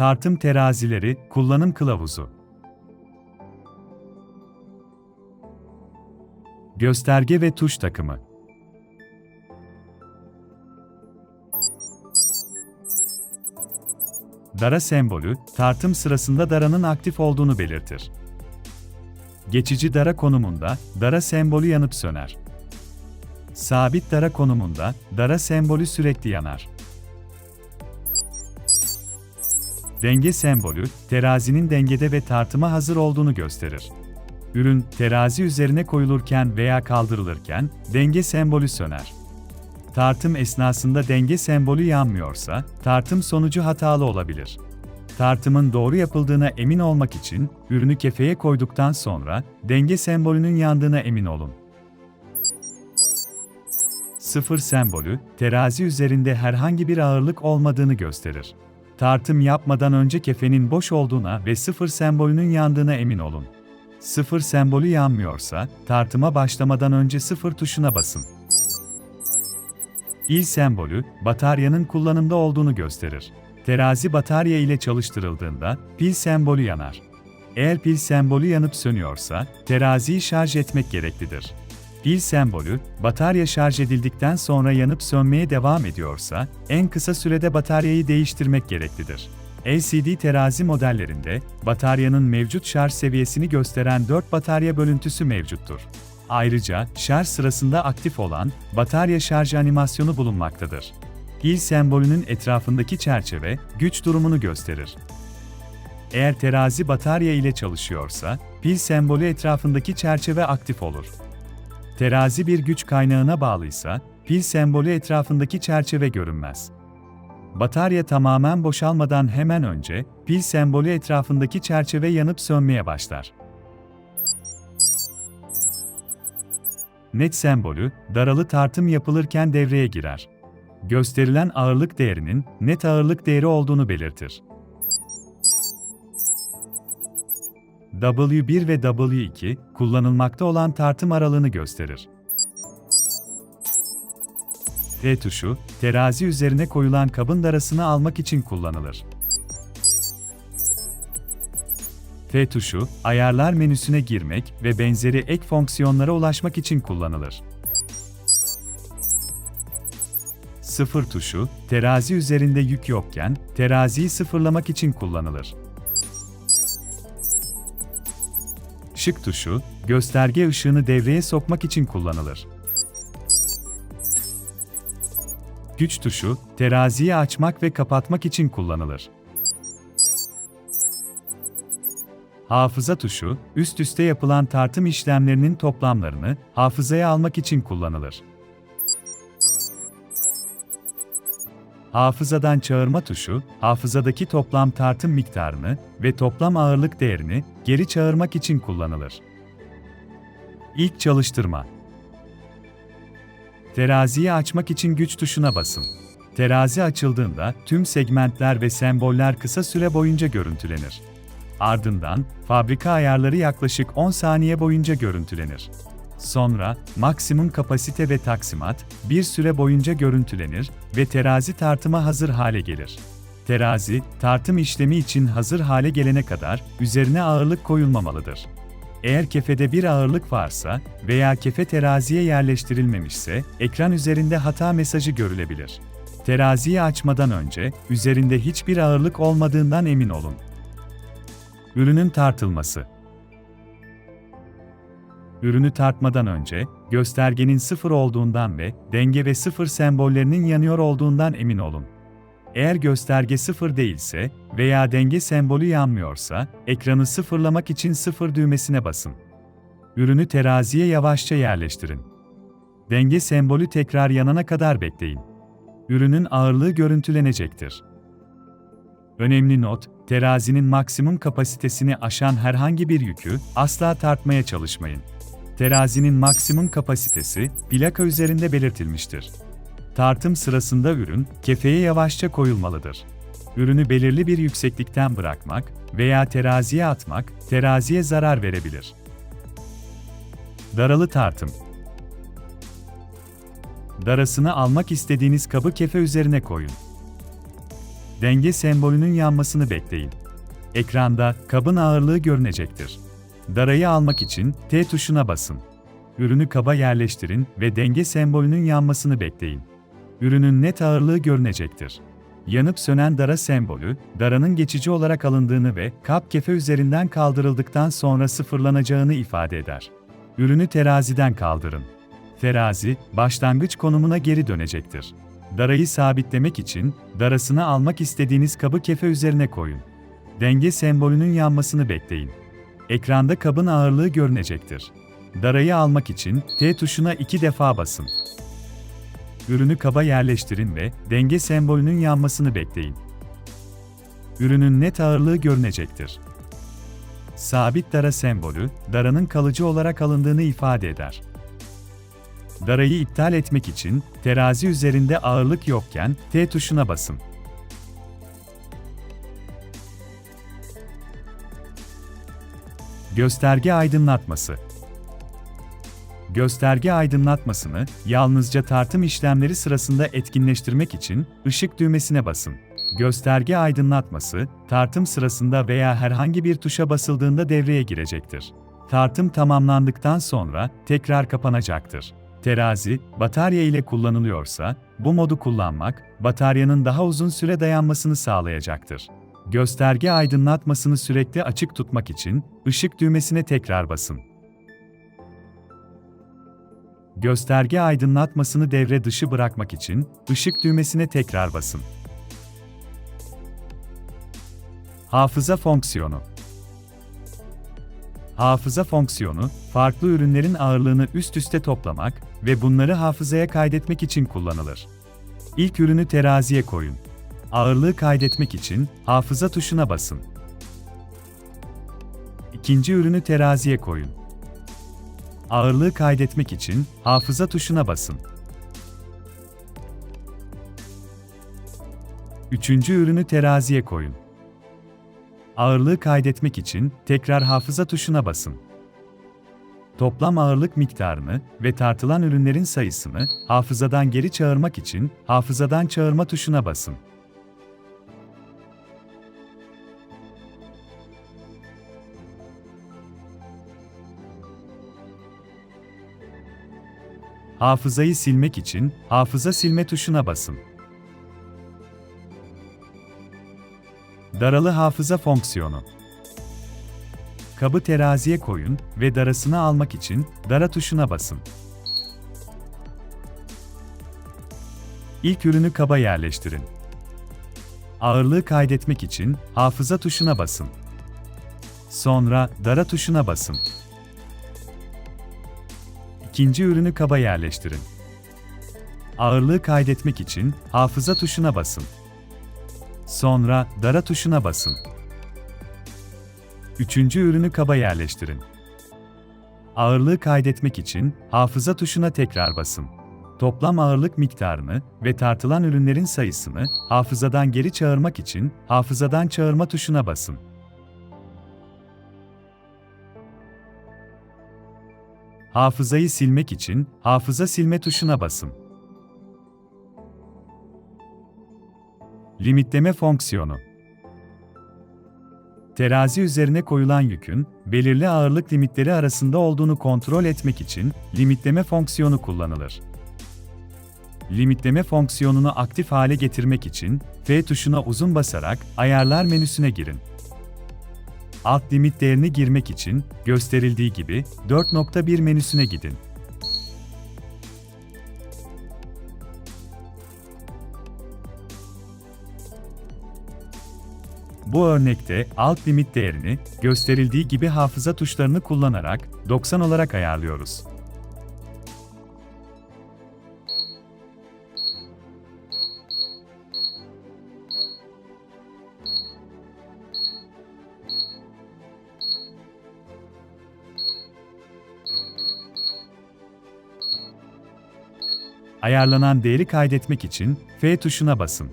Tartım terazileri, kullanım kılavuzu. Gösterge ve tuş takımı. Dara sembolü, tartım sırasında daranın aktif olduğunu belirtir. Geçici dara konumunda, dara sembolü yanıp söner. Sabit dara konumunda, dara sembolü sürekli yanar. Denge sembolü, terazinin dengede ve tartıma hazır olduğunu gösterir. Ürün, terazi üzerine koyulurken veya kaldırılırken, denge sembolü söner. Tartım esnasında denge sembolü yanmıyorsa, tartım sonucu hatalı olabilir. Tartımın doğru yapıldığına emin olmak için, ürünü kefeye koyduktan sonra, denge sembolünün yandığına emin olun. Sıfır sembolü, terazi üzerinde herhangi bir ağırlık olmadığını gösterir. Tartım yapmadan önce kefenin boş olduğuna ve sıfır sembolünün yandığına emin olun. Sıfır sembolü yanmıyorsa, tartıma başlamadan önce sıfır tuşuna basın. İl sembolü, bataryanın kullanımda olduğunu gösterir. Terazi batarya ile çalıştırıldığında, pil sembolü yanar. Eğer pil sembolü yanıp sönüyorsa, teraziyi şarj etmek gereklidir. Pil sembolü, batarya şarj edildikten sonra yanıp sönmeye devam ediyorsa, en kısa sürede bataryayı değiştirmek gereklidir. LCD terazi modellerinde, bataryanın mevcut şarj seviyesini gösteren 4 batarya bölüntüsü mevcuttur. Ayrıca, şarj sırasında aktif olan batarya şarj animasyonu bulunmaktadır. Pil sembolünün etrafındaki çerçeve, güç durumunu gösterir. Eğer terazi batarya ile çalışıyorsa, pil sembolü etrafındaki çerçeve aktif olur. Terazi bir güç kaynağına bağlıysa, pil sembolü etrafındaki çerçeve görünmez. Batarya tamamen boşalmadan hemen önce, pil sembolü etrafındaki çerçeve yanıp sönmeye başlar. Net sembolü, daralı tartım yapılırken devreye girer. Gösterilen ağırlık değerinin net ağırlık değeri olduğunu belirtir. W1 ve W2, kullanılmakta olan tartım aralığını gösterir. T tuşu, terazi üzerine koyulan kabın darasını almak için kullanılır. F tuşu, ayarlar menüsüne girmek ve benzeri ek fonksiyonlara ulaşmak için kullanılır. Sıfır tuşu, terazi üzerinde yük yokken, teraziyi sıfırlamak için kullanılır. Şık tuşu, gösterge ışığını devreye sokmak için kullanılır. Güç tuşu, teraziyi açmak ve kapatmak için kullanılır. Hafıza tuşu, üst üste yapılan tartım işlemlerinin toplamlarını hafızaya almak için kullanılır. Hafızadan çağırma tuşu, hafızadaki toplam tartım miktarını ve toplam ağırlık değerini geri çağırmak için kullanılır. İlk çalıştırma Teraziyi açmak için güç tuşuna basın. Terazi açıldığında tüm segmentler ve semboller kısa süre boyunca görüntülenir. Ardından fabrika ayarları yaklaşık 10 saniye boyunca görüntülenir. Sonra maksimum kapasite ve taksimat bir süre boyunca görüntülenir ve terazi tartıma hazır hale gelir. Terazi, tartım işlemi için hazır hale gelene kadar üzerine ağırlık koyulmamalıdır. Eğer kefede bir ağırlık varsa veya kefe teraziye yerleştirilmemişse, ekran üzerinde hata mesajı görülebilir. Teraziyi açmadan önce, üzerinde hiçbir ağırlık olmadığından emin olun. Ürünün tartılması Ürünü tartmadan önce, göstergenin sıfır olduğundan ve denge ve sıfır sembollerinin yanıyor olduğundan emin olun. Eğer gösterge sıfır değilse veya denge sembolü yanmıyorsa, ekranı sıfırlamak için sıfır düğmesine basın. Ürünü teraziye yavaşça yerleştirin. Denge sembolü tekrar yanana kadar bekleyin. Ürünün ağırlığı görüntülenecektir. Önemli not, terazinin maksimum kapasitesini aşan herhangi bir yükü asla tartmaya çalışmayın. Terazinin maksimum kapasitesi plaka üzerinde belirtilmiştir. Tartım sırasında ürün kefeye yavaşça koyulmalıdır. Ürünü belirli bir yükseklikten bırakmak veya teraziye atmak teraziye zarar verebilir. Daralı tartım Darasını almak istediğiniz kabı kefe üzerine koyun. denge sembolünün yanmasını bekleyin. Ekranda kabın ağırlığı görünecektir. Darayı almak için T tuşuna basın. Ürünü kaba yerleştirin ve denge sembolünün yanmasını bekleyin. Ürünün net ağırlığı görünecektir. Yanıp sönen dara sembolü, daranın geçici olarak alındığını ve kap kefe üzerinden kaldırıldıktan sonra sıfırlanacağını ifade eder. Ürünü teraziden kaldırın. Terazi, başlangıç konumuna geri dönecektir. Darayı sabitlemek için, darasını almak istediğiniz kabı kefe üzerine koyun. Denge sembolünün yanmasını bekleyin. Ekranda kabın ağırlığı görünecektir. Darayı almak için T tuşuna iki defa basın. Ürünü kaba yerleştirin ve denge sembolünün yanmasını bekleyin. Ürünün net ağırlığı görünecektir. Sabit dara sembolü, daranın kalıcı olarak alındığını ifade eder. Darayı iptal etmek için terazi üzerinde ağırlık yokken T tuşuna basın. Gösterge aydınlatması Gösterge aydınlatmasını yalnızca tartım işlemleri sırasında etkinleştirmek için ışık düğmesine basın. Gösterge aydınlatması, tartım sırasında veya herhangi bir tuşa basıldığında devreye girecektir. Tartım tamamlandıktan sonra tekrar kapanacaktır. Terazi, batarya ile kullanılıyorsa, bu modu kullanmak, bataryanın daha uzun süre dayanmasını sağlayacaktır. Gösterge aydınlatmasını sürekli açık tutmak için ışık düğmesine tekrar basın. Gösterge aydınlatmasını devre dışı bırakmak için ışık düğmesine tekrar basın. Hafıza fonksiyonu Hafıza fonksiyonu, farklı ürünlerin ağırlığını üst üste toplamak ve bunları hafızaya kaydetmek için kullanılır. İlk ürünü teraziye koyun. Ağırlığı kaydetmek için hafıza tuşuna basın. İkinci ürünü teraziye koyun. Ağırlığı kaydetmek için hafıza tuşuna basın. Üçüncü ürünü teraziye koyun. Ağırlığı kaydetmek için tekrar hafıza tuşuna basın. Toplam ağırlık miktarını ve tartılan ürünlerin sayısını hafızadan geri çağırmak için hafızadan çağırma tuşuna basın. Hafızayı silmek için hafıza silme tuşuna basın. Daralı hafıza fonksiyonu. Kabı teraziye koyun ve darasını almak için dara tuşuna basın. İlk ürünü kaba yerleştirin. Ağırlığı kaydetmek için hafıza tuşuna basın. Sonra dara tuşuna basın. İkinci ürünü kaba yerleştirin. Ağırlığı kaydetmek için hafıza tuşuna basın. Sonra dara tuşuna basın. Üçüncü ürünü kaba yerleştirin. Ağırlığı kaydetmek için hafıza tuşuna tekrar basın. Toplam ağırlık miktarını ve tartılan ürünlerin sayısını hafızadan geri çağırmak için hafızadan çağırma tuşuna basın. Hafızayı silmek için hafıza silme tuşuna basın. Limitleme fonksiyonu Terazi üzerine koyulan yükün belirli ağırlık limitleri arasında olduğunu kontrol etmek için limitleme fonksiyonu kullanılır. Limitleme fonksiyonunu aktif hale getirmek için F tuşuna uzun basarak Ayarlar menüsüne girin. Alt limit değerini girmek için gösterildiği gibi 4.1 menüsüne gidin. Bu örnekte alt limit değerini gösterildiği gibi hafıza tuşlarını kullanarak 90 olarak ayarlıyoruz. Ayarlanan değeri kaydetmek için F tuşuna basın.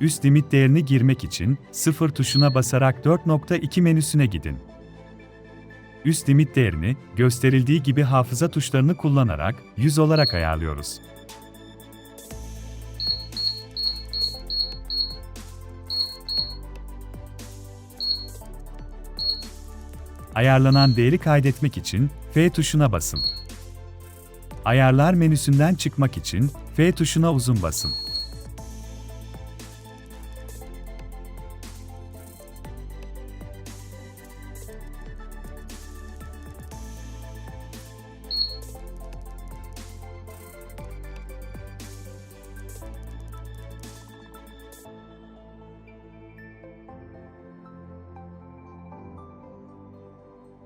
Üst limit değerini girmek için 0 tuşuna basarak 4.2 menüsüne gidin. Üst limit değerini gösterildiği gibi hafıza tuşlarını kullanarak 100 olarak ayarlıyoruz. Ayarlanan değeri kaydetmek için F tuşuna basın. Ayarlar menüsünden çıkmak için F tuşuna uzun basın.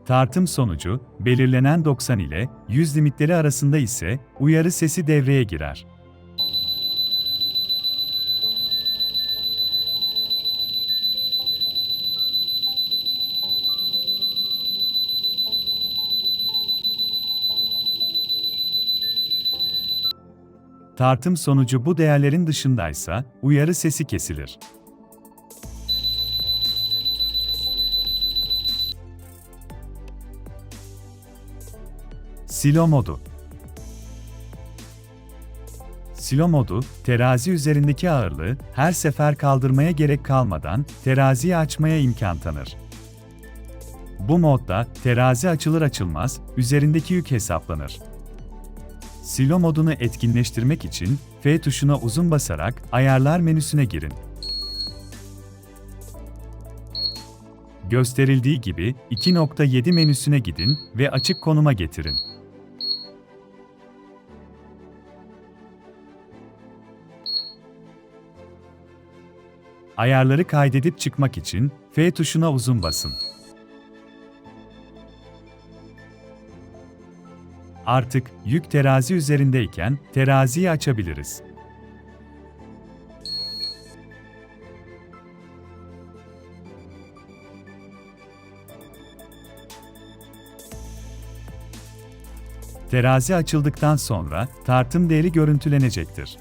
Tartım sonucu, belirlenen 90 ile 100 limitleri arasında ise uyarı sesi devreye girer. Tartım sonucu bu değerlerin dışındaysa uyarı sesi kesilir. Silo modu Silo modu, terazi üzerindeki ağırlığı her sefer kaldırmaya gerek kalmadan teraziyi açmaya imkan tanır. Bu modda terazi açılır açılmaz üzerindeki yük hesaplanır. Silo modunu etkinleştirmek için F tuşuna uzun basarak Ayarlar menüsüne girin. Gösterildiği gibi 2.7 menüsüne gidin ve açık konuma getirin. Ayarları kaydedip çıkmak için F tuşuna uzun basın. Artık yük terazi üzerindeyken teraziyi açabiliriz. Terazi açıldıktan sonra tartım değeri görüntülenecektir.